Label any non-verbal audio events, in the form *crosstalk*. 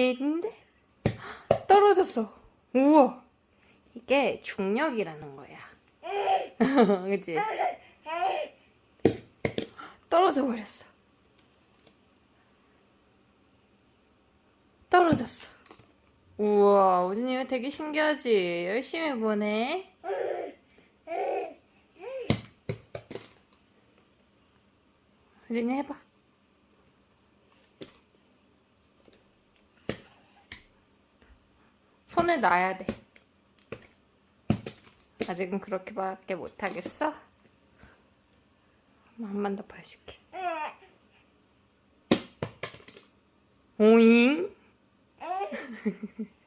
있는데 떨어졌어. 우와. 이게 중력이라는 거야. *laughs* 그치? 떨어져 버렸어. 떨어졌어. 우와, 우진이 이거 되게 신기하지? 열심히 보네. 우진이 해봐. 손을 놔야 돼. 아직은 그렇게밖에 못하겠어? 한 번더 보여줄게. 오잉? *laughs*